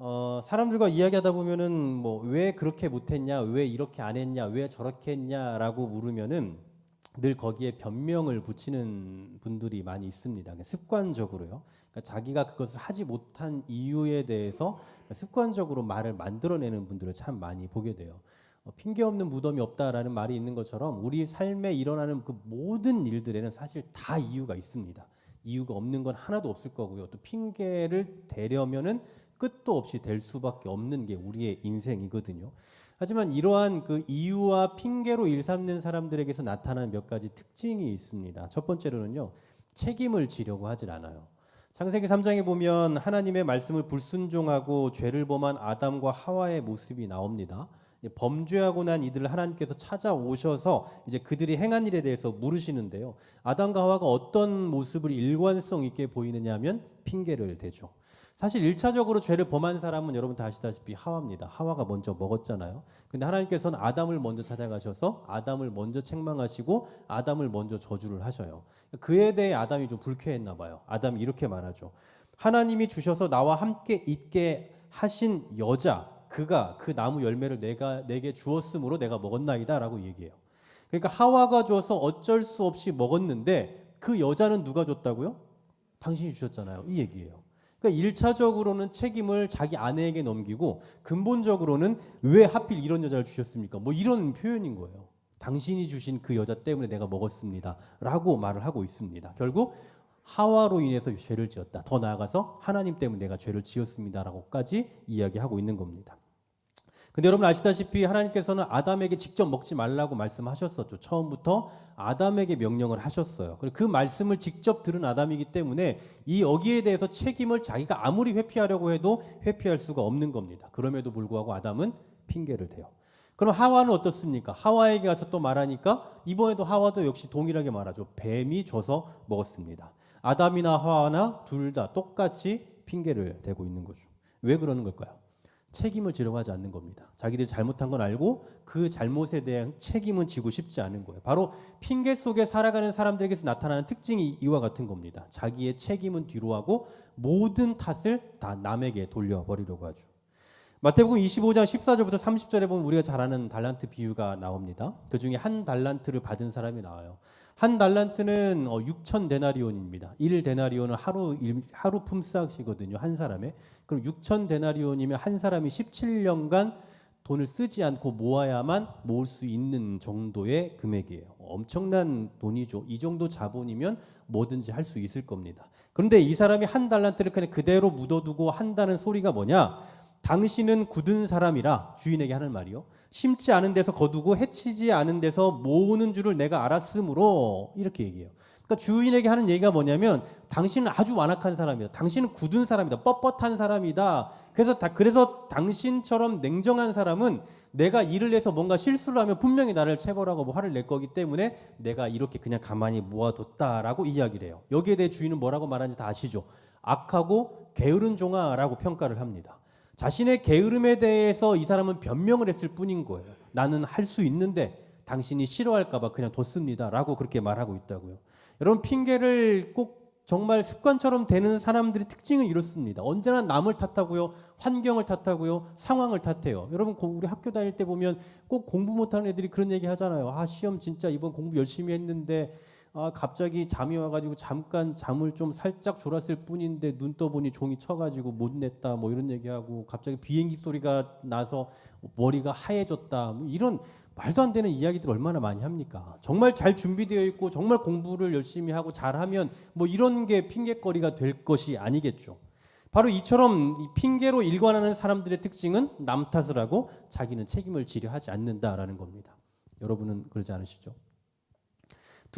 어, 사람들과 이야기하다 보면은 뭐 왜 그렇게 못했냐, 왜 이렇게 안 했냐, 왜 저렇게 했냐라고 물으면은 늘 거기에 변명을 붙이는 분들이 많이 있습니다. 그러니까 습관적으로요. 그러니까 자기가 그것을 하지 못한 이유에 대해서 습관적으로 말을 만들어내는 분들을 참 많이 보게 돼요. 어, 핑계 없는 무덤이 없다라는 말이 있는 것처럼 우리 삶에 일어나는 그 모든 일들에는 사실 다 이유가 있습니다. 이유가 없는 건 하나도 없을 거고요. 또 핑계를 대려면은 끝도 없이 될 수밖에 없는 게 우리의 인생이거든요. 하지만 이러한 그 이유와 핑계로 일삼는 사람들에게서 나타나는 몇 가지 특징이 있습니다. 첫 번째로는요, 책임을 지려고 하질 않아요. 창세기 3장에 보면 하나님의 말씀을 불순종하고 죄를 범한 아담과 하와의 모습이 나옵니다. 범죄하고 난 이들을 하나님께서 찾아오셔서 이제 그들이 행한 일에 대해서 물으시는데요. 아담과 하와가 어떤 모습을 일관성 있게 보이느냐 하면 핑계를 대죠. 사실 일차적으로 죄를 범한 사람은 여러분 다 아시다시피 하와입니다. 하와가 먼저 먹었잖아요. 근데 하나님께서는 아담을 먼저 찾아가셔서 아담을 먼저 책망하시고 아담을 먼저 저주를 하셔요. 그에 대해 아담이 좀 불쾌했나 봐요. 아담이 이렇게 말하죠. 하나님이 주셔서 나와 함께 있게 하신 여자 그가 그 나무 열매를 내가 내게 주었으므로 내가 먹었나이다라고 얘기해요. 그러니까 하와가 주어서 어쩔 수 없이 먹었는데 그 여자는 누가 줬다고요? 당신이 주셨잖아요. 이 얘기예요. 그러니까 일차적으로는 책임을 자기 아내에게 넘기고 근본적으로는 왜 하필 이런 여자를 주셨습니까? 뭐 이런 표현인 거예요. 당신이 주신 그 여자 때문에 내가 먹었습니다. 라고 말을 하고 있습니다. 결국 하와로 인해서 죄를 지었다. 더 나아가서 하나님 때문에 내가 죄를 지었습니다라고까지 이야기하고 있는 겁니다. 근데 여러분 아시다시피 하나님께서는 아담에게 직접 먹지 말라고 말씀하셨었죠. 처음부터 아담에게 명령을 하셨어요. 그리고 그 말씀을 직접 들은 아담이기 때문에 이 여기에 대해서 책임을 자기가 아무리 회피하려고 해도 회피할 수가 없는 겁니다. 그럼에도 불구하고 아담은 핑계를 대요. 그럼 하와는 어떻습니까? 하와에게 가서 또 말하니까 이번에도 하와도 역시 동일하게 말하죠. 뱀이 줘서 먹었습니다. 아담이나 하와나 둘 다 똑같이 핑계를 대고 있는 거죠. 왜 그러는 걸까요? 책임을 지려고 하지 않는 겁니다. 자기들이 잘못한 건 알고 그 잘못에 대한 책임은 지고 싶지 않은 거예요. 바로 핑계 속에 살아가는 사람들에게서 나타나는 특징이 이와 같은 겁니다. 자기의 책임은 뒤로 하고 모든 탓을 다 남에게 돌려버리려고 하죠. 마태복음 25장 14절부터 30절에 보면 우리가 잘 아는 달란트 비유가 나옵니다. 그 중에 한 달란트를 받은 사람이 나와요. 한 달란트는 6천 어, 데나리온입니다. 1 데나리온은 하루 하루 품삯이거든요. 한 사람의. 그럼 6천 데나리온이면 한 사람이 17년간 돈을 쓰지 않고 모아야만 모을 수 있는 정도의 금액이에요. 엄청난 돈이죠. 이 정도 자본이면 뭐든지 할 수 있을 겁니다. 그런데 이 사람이 한 달란트를 그냥 그대로 묻어두고 한다는 소리가 뭐냐? 당신은 굳은 사람이라 주인에게 하는 말이요. 심지 않은 데서 거두고 해치지 않은 데서 모으는 줄을 내가 알았으므로 이렇게 얘기해요. 그러니까 주인에게 하는 얘기가 뭐냐면 당신은 아주 완악한 사람이다. 당신은 굳은 사람이다. 뻣뻣한 사람이다. 그래서 다, 그래서 당신처럼 냉정한 사람은 내가 일을 해서 뭔가 실수를 하면 분명히 나를 체벌하고 뭐 화를 낼 거기 때문에 내가 이렇게 그냥 가만히 모아뒀다라고 이야기를 해요. 여기에 대해 주인은 뭐라고 말하는지 다 아시죠? 악하고 게으른 종아라고 평가를 합니다. 자신의 게으름에 대해서 이 사람은 변명을 했을 뿐인 거예요. 나는 할 수 있는데 당신이 싫어할까봐 그냥 뒀습니다 라고 그렇게 말하고 있다고요. 여러분 핑계를 꼭 정말 습관처럼 되는 사람들의 특징은 이렇습니다. 언제나 남을 탓하고요, 환경을 탓하고요, 상황을 탓해요. 여러분 우리 학교 다닐 때 보면 꼭 공부 못하는 애들이 그런 얘기 하잖아요. 아 시험 진짜 이번 공부 열심히 했는데 아, 갑자기 잠이 와가지고 잠깐 잠을 좀 살짝 졸았을 뿐인데 눈 떠보니 종이 쳐가지고 못 냈다 뭐 이런 얘기하고 갑자기 비행기 소리가 나서 머리가 하얘졌다 뭐 이런 말도 안 되는 이야기들 얼마나 많이 합니까? 정말 잘 준비되어 있고 정말 공부를 열심히 하고 잘하면 뭐 이런 게 핑계거리가 될 것이 아니겠죠. 바로 이처럼 핑계로 일관하는 사람들의 특징은 남 탓을 하고 자기는 책임을 지려 하지 않는다라는 겁니다. 여러분은 그러지 않으시죠?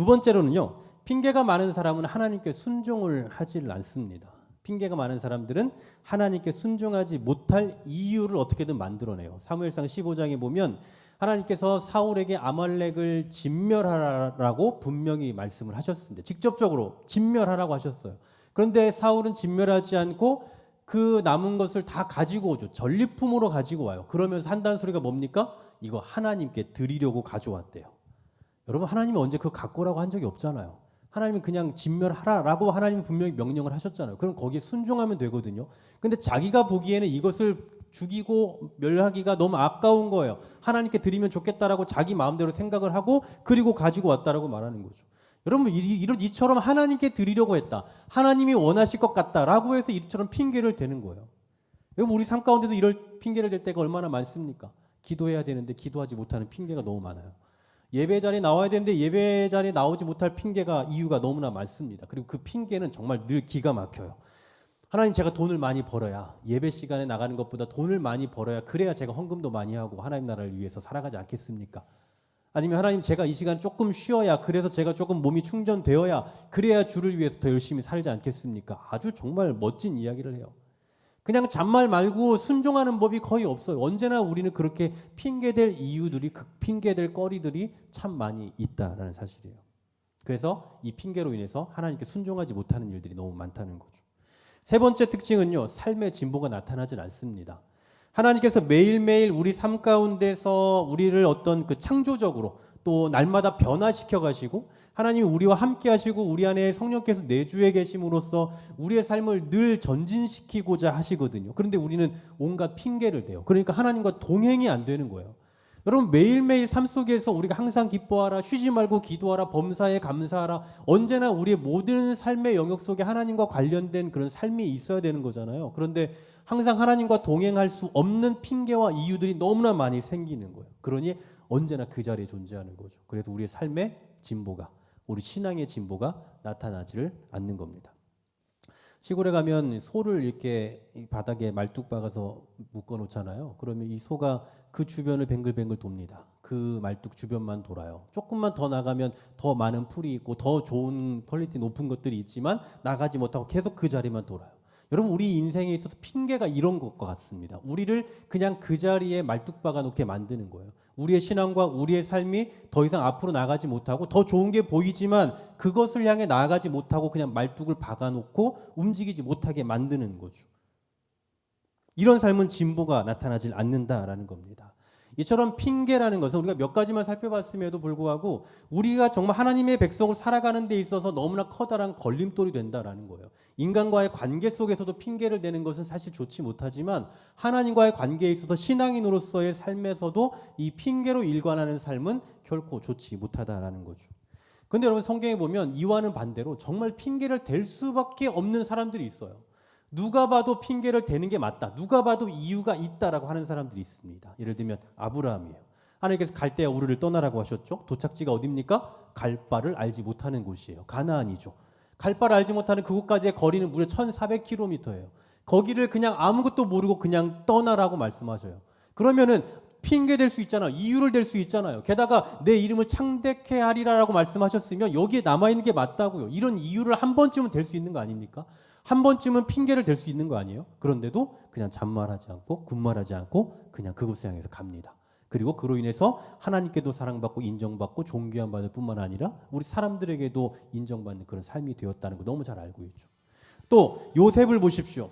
두 번째로는요, 핑계가 많은 사람은 하나님께 순종을 하질 않습니다. 핑계가 많은 사람들은 하나님께 순종하지 못할 이유를 어떻게든 만들어내요. 사무엘상 15장에 보면 하나님께서 사울에게 아말렉을 진멸하라고 분명히 말씀을 하셨습니다. 직접적으로 진멸하라고 하셨어요. 그런데 사울은 진멸하지 않고 그 남은 것을 다 가지고 오죠. 전리품으로 가지고 와요. 그러면서 한다는 소리가 뭡니까? 이거 하나님께 드리려고 가져왔대요. 여러분 하나님이 언제 그거 갖고 오라고 한 적이 없잖아요. 하나님은 그냥 진멸하라라고 하나님은 분명히 명령을 하셨잖아요. 그럼 거기에 순종하면 되거든요. 근데 자기가 보기에는 이것을 죽이고 멸하기가 너무 아까운 거예요. 하나님께 드리면 좋겠다라고 자기 마음대로 생각을 하고 그리고 가지고 왔다라고 말하는 거죠. 여러분 이- 이런 이처럼 하나님께 드리려고 했다. 하나님이 원하실 것 같다라고 해서 이처럼 핑계를 대는 거예요. 여러분 우리 삶 가운데도 이럴 핑계를 댈 때가 얼마나 많습니까? 기도해야 되는데 기도하지 못하는 핑계가 너무 많아요. 예배 자리에 나와야 되는데 예배 자리에 나오지 못할 핑계가 이유가 너무나 많습니다. 그리고 그 핑계는 정말 늘 기가 막혀요. 하나님 제가 돈을 많이 벌어야 예배 시간에 나가는 것보다 돈을 많이 벌어야 그래야 제가 헌금도 많이 하고 하나님 나라를 위해서 살아가지 않겠습니까? 아니면 하나님 제가 이 시간 조금 쉬어야 그래서 제가 조금 몸이 충전되어야 그래야 주를 위해서 더 열심히 살지 않겠습니까? 아주 정말 멋진 이야기를 해요. 그냥 잔말 말고 순종하는 법이 거의 없어요. 언제나 우리는 그렇게 핑계댈 이유들이 그 핑계댈 거리들이 참 많이 있다라는 사실이에요. 그래서 이 핑계로 인해서 하나님께 순종하지 못하는 일들이 너무 많다는 거죠. 세 번째 특징은요, 삶의 진보가 나타나질 않습니다. 하나님께서 매일매일 우리 삶 가운데서 우리를 어떤 그 창조적으로 또 날마다 변화시켜 가시고 하나님이 우리와 함께 하시고 우리 안에 성령께서 내주해 계심으로써 우리의 삶을 늘 전진시키고자 하시거든요. 그런데 우리는 온갖 핑계를 대요. 그러니까 하나님과 동행이 안 되는 거예요. 여러분 매일매일 삶 속에서 우리가 항상 기뻐하라 쉬지 말고 기도하라 범사에 감사하라 언제나 우리의 모든 삶의 영역 속에 하나님과 관련된 그런 삶이 있어야 되는 거잖아요. 그런데 항상 하나님과 동행할 수 없는 핑계와 이유들이 너무나 많이 생기는 거예요. 그러니 언제나 그 자리에 존재하는 거죠. 그래서 우리의 삶의 진보가 우리 신앙의 진보가 나타나지를 않는 겁니다. 시골에 가면 소를 이렇게 이 바닥에 말뚝 박아서 묶어 놓잖아요. 그러면 이 소가 그 주변을 뱅글뱅글 돕니다. 그 말뚝 주변만 돌아요. 조금만 더 나가면 더 많은 풀이 있고 더 좋은 퀄리티 높은 것들이 있지만 나가지 못하고 계속 그 자리만 돌아요. 여러분 우리 인생에 있어서 핑계가 이런 것과 같습니다. 우리를 그냥 그 자리에 말뚝 박아 놓게 만드는 거예요. 우리의 신앙과 우리의 삶이 더 이상 앞으로 나가지 못하고 더 좋은 게 보이지만 그것을 향해 나아가지 못하고 그냥 말뚝을 박아 놓고 움직이지 못하게 만드는 거죠. 이런 삶은 진보가 나타나질 않는다라는 겁니다. 이처럼 핑계라는 것은 우리가 몇 가지만 살펴봤음에도 불구하고 우리가 정말 하나님의 백성을 살아가는 데 있어서 너무나 커다란 걸림돌이 된다라는 거예요. 인간과의 관계 속에서도 핑계를 대는 것은 사실 좋지 못하지만 하나님과의 관계에 있어서 신앙인으로서의 삶에서도 이 핑계로 일관하는 삶은 결코 좋지 못하다라는 거죠. 근데 여러분 성경에 보면 이와는 반대로 정말 핑계를 댈 수밖에 없는 사람들이 있어요. 누가 봐도 핑계를 대는 게 맞다. 누가 봐도 이유가 있다라고 하는 사람들이 있습니다. 예를 들면 아브라함이에요. 하나님께서 갈대아 우르를 떠나라고 하셨죠. 도착지가 어딥니까? 갈 바를 알지 못하는 곳이에요. 가나안이죠. 갈 바를 알지 못하는 그곳까지의 거리는 무려 1,400km예요. 거기를 그냥 아무것도 모르고 그냥 떠나라고 말씀하셔요. 그러면은 핑계 댈수 있잖아요. 이유를 댈수 있잖아요. 게다가 내 이름을 창대케 하리라라고 말씀하셨으면 여기에 남아 있는 게 맞다고요. 이런 이유를 한 번쯤은 댈수 있는 거 아닙니까? 한 번쯤은 핑계를 댈 수 있는 거 아니에요? 그런데도 그냥 잔말하지 않고 군말하지 않고 그냥 그곳을 향해서 갑니다. 그리고 그로 인해서 하나님께도 사랑받고 인정받고 존귀한 받을 뿐만 아니라 우리 사람들에게도 인정받는 그런 삶이 되었다는 거 너무 잘 알고 있죠. 또 요셉을 보십시오.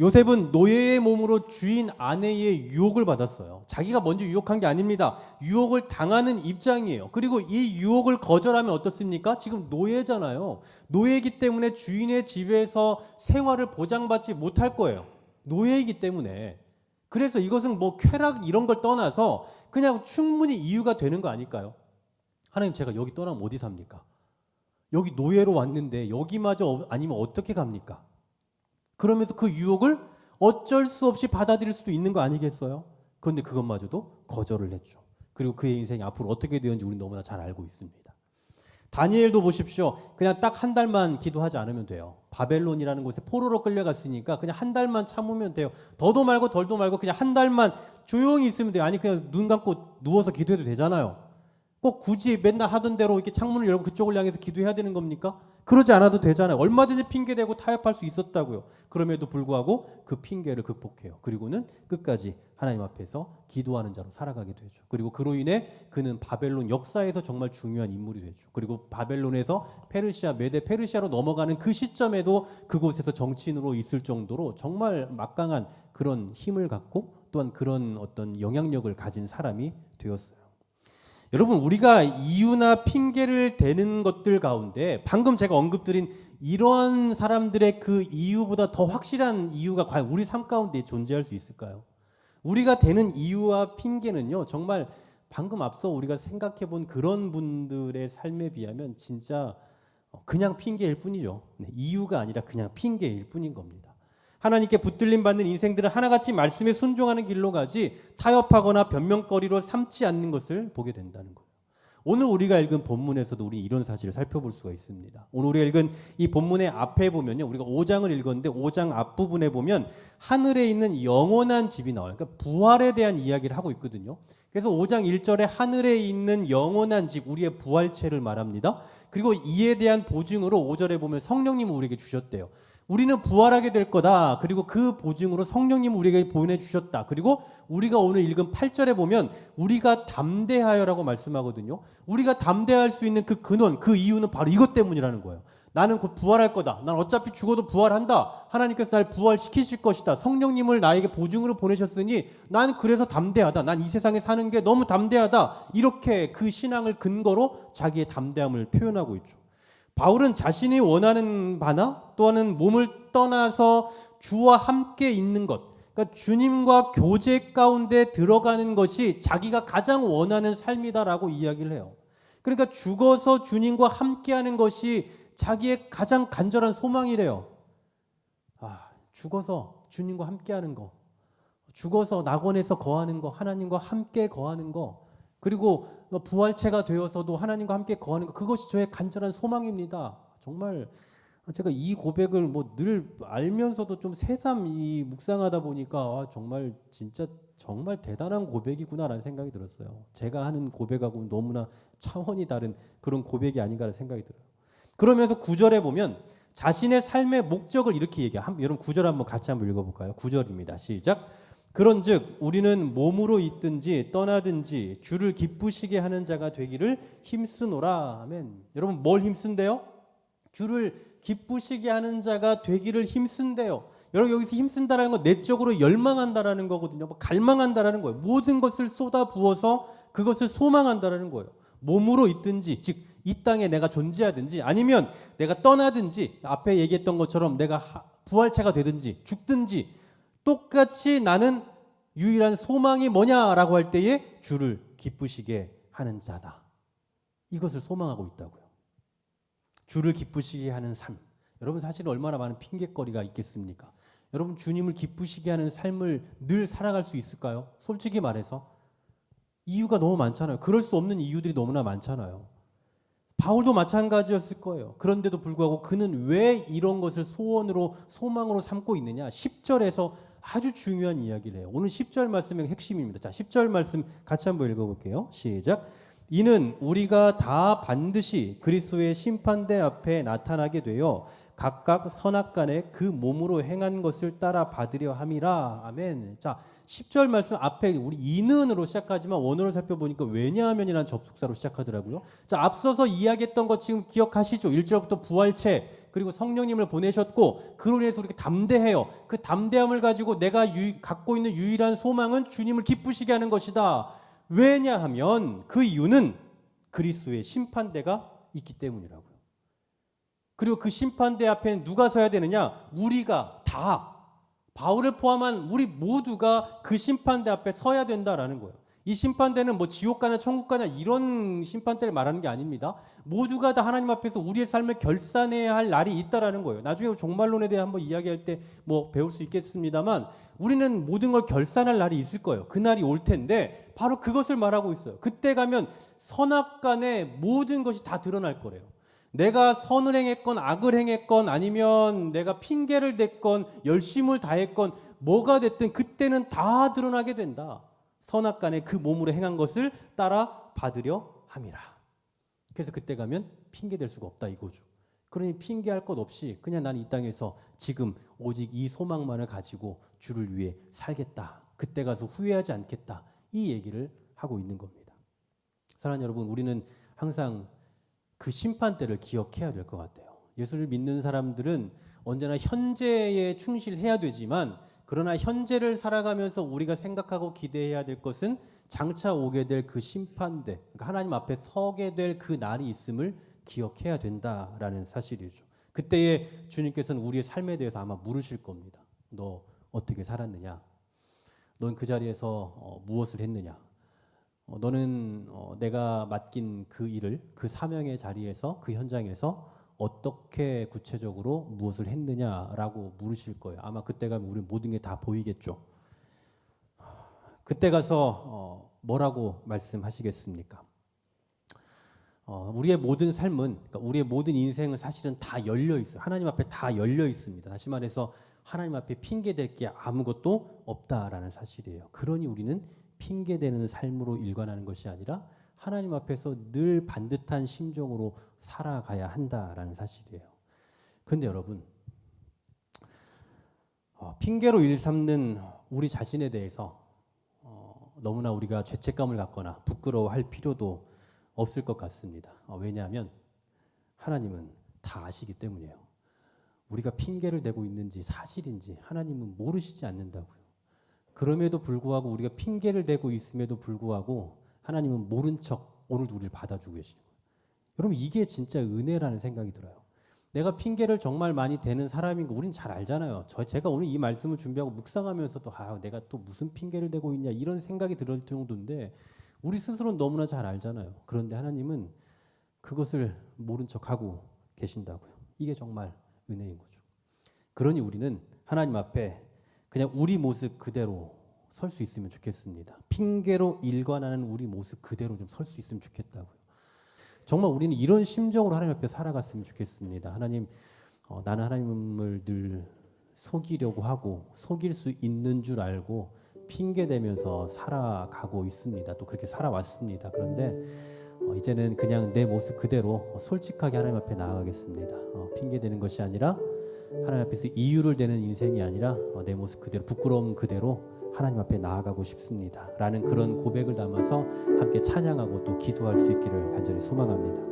요셉은 노예의 몸으로 주인 아내의 유혹을 받았어요. 자기가 먼저 유혹한 게 아닙니다. 유혹을 당하는 입장이에요. 그리고 이 유혹을 거절하면 어떻습니까? 지금 노예잖아요. 노예이기 때문에 주인의 집에서 생활을 보장받지 못할 거예요. 노예이기 때문에. 그래서 이것은 뭐 쾌락 이런 걸 떠나서 그냥 충분히 이유가 되는 거 아닐까요? 하나님 제가 여기 떠나면 어디 삽니까? 여기 노예로 왔는데 여기마저 아니면 어떻게 갑니까? 그러면서 그 유혹을 어쩔 수 없이 받아들일 수도 있는 거 아니겠어요? 그런데 그것마저도 거절을 했죠. 그리고 그의 인생이 앞으로 어떻게 되었는지 우리 너무나 잘 알고 있습니다. 다니엘도 보십시오. 그냥 딱 한 달만 기도하지 않으면 돼요. 바벨론이라는 곳에 포로로 끌려갔으니까 그냥 한 달만 참으면 돼요. 더도 말고 덜도 말고 그냥 한 달만 조용히 있으면 돼요. 아니 그냥 눈 감고 누워서 기도해도 되잖아요. 꼭 굳이 맨날 하던 대로 이렇게 창문을 열고 그쪽을 향해서 기도해야 되는 겁니까? 그러지 않아도 되잖아요. 얼마든지 핑계대고 타협할 수 있었다고요. 그럼에도 불구하고 그 핑계를 극복해요. 그리고는 끝까지 하나님 앞에서 기도하는 자로 살아가게 되죠. 그리고 그로 인해 그는 바벨론 역사에서 정말 중요한 인물이 되죠. 그리고 바벨론에서 페르시아, 메데 페르시아로 넘어가는 그 시점에도 그곳에서 정치인으로 있을 정도로 정말 막강한 그런 힘을 갖고 또한 그런 어떤 영향력을 가진 사람이 되었어요. 여러분 우리가 이유나 핑계를 대는 것들 가운데 방금 제가 언급드린 이러한 사람들의 그 이유보다 더 확실한 이유가 과연 우리 삶 가운데 존재할 수 있을까요? 우리가 대는 이유와 핑계는요 정말 방금 앞서 우리가 생각해 본 그런 분들의 삶에 비하면 진짜 그냥 핑계일 뿐이죠. 네, 이유가 아니라 그냥 핑계일 뿐인 겁니다. 하나님께 붙들림 받는 인생들은 하나같이 말씀에 순종하는 길로 가지 타협하거나 변명거리로 삼지 않는 것을 보게 된다는 거예요. 오늘 우리가 읽은 본문에서도 우리 이런 사실을 살펴볼 수가 있습니다. 오늘 우리가 읽은 이 본문의 앞에 보면요. 우리가 5장을 읽었는데 5장 앞부분에 보면 하늘에 있는 영원한 집이 나와요. 그러니까 부활에 대한 이야기를 하고 있거든요. 그래서 5장 1절에 하늘에 있는 영원한 집, 우리의 부활체를 말합니다. 그리고 이에 대한 보증으로 5절에 보면 성령님을 우리에게 주셨대요. 우리는 부활하게 될 거다. 그리고 그 보증으로 성령님 우리에게 보내주셨다. 그리고 우리가 오늘 읽은 8절에 보면 우리가 담대하여라고 말씀하거든요. 우리가 담대할 수 있는 그 근원, 그 이유는 바로 이것 때문이라는 거예요. 나는 곧 부활할 거다. 난 어차피 죽어도 부활한다. 하나님께서 날 부활시키실 것이다. 성령님을 나에게 보증으로 보내셨으니 난 그래서 담대하다. 난 이 세상에 사는 게 너무 담대하다. 이렇게 그 신앙을 근거로 자기의 담대함을 표현하고 있죠. 바울은 자신이 원하는 바나 또는 몸을 떠나서 주와 함께 있는 것, 그러니까 주님과 교제 가운데 들어가는 것이 자기가 가장 원하는 삶이다라고 이야기를 해요. 그러니까 죽어서 주님과 함께하는 것이 자기의 가장 간절한 소망이래요. 아, 죽어서 주님과 함께하는 거, 죽어서 낙원에서 거하는 거, 하나님과 함께 거하는 거, 그리고 부활체가 되어서도 하나님과 함께 거하는 것 그것이 저의 간절한 소망입니다. 정말 제가 이 고백을 뭐 늘 알면서도 좀 새삼 이 묵상하다 보니까 아, 정말 진짜 정말 대단한 고백이구나라는 생각이 들었어요. 제가 하는 고백하고 너무나 차원이 다른 그런 고백이 아닌가라는 생각이 들어요. 그러면서 구절에 보면 자신의 삶의 목적을 이렇게 얘기해요. 여러분 구절 한번 같이 한번 읽어볼까요? 구절입니다. 시작. 그런즉 우리는 몸으로 있든지 떠나든지 주를 기쁘시게 하는 자가 되기를 힘쓰노라. 아멘. 여러분 뭘 힘쓴대요? 주를 기쁘시게 하는 자가 되기를 힘쓴대요. 여러분 여기서 힘쓴다라는 건 내적으로 열망한다라는 거거든요. 뭐 갈망한다라는 거예요. 모든 것을 쏟아 부어서 그것을 소망한다라는 거예요. 몸으로 있든지 즉 이 땅에 내가 존재하든지 아니면 내가 떠나든지 앞에 얘기했던 것처럼 내가 부활체가 되든지 죽든지 똑같이 나는 유일한 소망이 뭐냐라고 할 때에 주를 기쁘시게 하는 자다. 이것을 소망하고 있다고요. 주를 기쁘시게 하는 삶. 여러분 사실 얼마나 많은 핑계거리가 있겠습니까? 여러분 주님을 기쁘시게 하는 삶을 늘 살아갈 수 있을까요? 솔직히 말해서 이유가 너무 많잖아요. 그럴 수 없는 이유들이 너무나 많잖아요. 바울도 마찬가지였을 거예요. 그런데도 불구하고 그는 왜 이런 것을 소원으로 소망으로 삼고 있느냐? 10절에서 아주 중요한 이야기를 해요. 오늘 10절 말씀의 핵심입니다. 자, 10절 말씀 같이 한번 읽어볼게요. 시작. 이는 우리가 다 반드시 그리스도의 심판대 앞에 나타나게 되어 각각 선악간에 그 몸으로 행한 것을 따라 받으려 함이라. 아멘. 자, 10절 말씀 앞에 우리 이는으로 시작하지만 원어를 살펴보니까 왜냐하면이라는 접속사로 시작하더라고요. 자, 앞서서 이야기했던 것 지금 기억하시죠? 1절부터 부활체 그리고 성령님을 보내셨고 그로 인해서 이렇게 담대해요. 그 담대함을 가지고 내가 유, 갖고 있는 유일한 소망은 주님을 기쁘시게 하는 것이다. 왜냐하면 그 이유는 그리스도의 심판대가 있기 때문이라고요. 그리고 그 심판대 앞에 누가 서야 되느냐? 우리가 다 바울을 포함한 우리 모두가 그 심판대 앞에 서야 된다라는 거예요. 이 심판대는 뭐 지옥 가나 천국 가나 이런 심판대를 말하는 게 아닙니다. 모두가 다 하나님 앞에서 우리의 삶을 결산해야 할 날이 있다라는 거예요. 나중에 종말론에 대해 한번 이야기할 때 뭐 배울 수 있겠습니다만 우리는 모든 걸 결산할 날이 있을 거예요. 그 날이 올 텐데 바로 그것을 말하고 있어요. 그때 가면 선악간에 모든 것이 다 드러날 거래요. 내가 선을 행했건 악을 행했건 아니면 내가 핑계를 댔건 열심을 다했건 뭐가 됐든 그때는 다 드러나게 된다. 선악 간에 그 몸으로 행한 것을 따라 받으려 함이라. 그래서 그때 가면 핑계 될 수가 없다 이거죠. 그러니 핑계할 것 없이 그냥 난 이 땅에서 지금 오직 이 소망만을 가지고 주를 위해 살겠다. 그때 가서 후회하지 않겠다. 이 얘기를 하고 있는 겁니다. 사랑하는 여러분, 우리는 항상 그 심판대를 기억해야 될 것 같아요. 예수를 믿는 사람들은 언제나 현재에 충실해야 되지만 그러나 현재를 살아가면서 우리가 생각하고 기대해야 될 것은 장차 오게 될 그 심판대, 그러니까 하나님 앞에 서게 될 그 날이 있음을 기억해야 된다라는 사실이죠. 그때에 주님께서는 우리의 삶에 대해서 아마 물으실 겁니다. 너 어떻게 살았느냐? 넌 그 자리에서 어, 무엇을 했느냐? 어, 너는 어, 내가 맡긴 그 일을 그 사명의 자리에서 그 현장에서 어떻게 구체적으로 무엇을 했느냐라고 물으실 거예요. 아마 그때 가면 우리 모든 게 다 보이겠죠. 그때 가서 어, 뭐라고 말씀하시겠습니까? 어, 우리의 모든 삶은, 그러니까 우리의 모든 인생은 사실은 다 열려 있어요. 하나님 앞에 다 열려 있습니다. 다시 말해서 하나님 앞에 핑계 댈 게 아무것도 없다라는 사실이에요. 그러니 우리는 핑계 대는 삶으로 일관하는 것이 아니라 하나님 앞에서 늘 반듯한 심정으로 살아가야 한다라는 사실이에요. 근데 여러분, 어, 핑계로 일삼는 우리 자신에 대해서 어, 너무나 우리가 죄책감을 갖거나 부끄러워할 필요도 없을 것 같습니다. 어, 왜냐하면 하나님은 다 아시기 때문이에요. 우리가 핑계를 대고 있는지 사실인지 하나님은 모르시지 않는다고요. 그럼에도 불구하고 우리가 핑계를 대고 있음에도 불구하고 하나님은 모른 척 오늘도 우리를 받아주고 계시는 거예요. 여러분 이게 진짜 은혜라는 생각이 들어요. 내가 핑계를 정말 많이 대는 사람인 거 우린 잘 알잖아요. 저 제가 오늘 이 말씀을 준비하고 묵상하면서도 아 내가 또 무슨 핑계를 대고 있냐 이런 생각이 들을 정도인데 우리 스스로는 너무나 잘 알잖아요. 그런데 하나님은 그것을 모른 척하고 계신다고요. 이게 정말 은혜인 거죠. 그러니 우리는 하나님 앞에 그냥 우리 모습 그대로 설 수 있으면 좋겠습니다. 핑계로 일관하는 우리 모습 그대로 좀 설 수 있으면 좋겠다고요. 정말 우리는 이런 심정으로 하나님 앞에 살아갔으면 좋겠습니다. 하나님, 어, 나는 하나님을 늘 속이려고 하고 속일 수 있는 줄 알고 핑계 대면서 살아가고 있습니다. 또 그렇게 살아왔습니다. 그런데 어, 이제는 그냥 내 모습 그대로 솔직하게 하나님 앞에 나아가겠습니다. 어, 핑계 대는 것이 아니라 하나님 앞에서 이유를 대는 인생이 아니라 어, 내 모습 그대로 부끄러움 그대로 하나님 앞에 나아가고 싶습니다. 라는 그런 고백을 담아서 함께 찬양하고 또 기도할 수 있기를 간절히 소망합니다.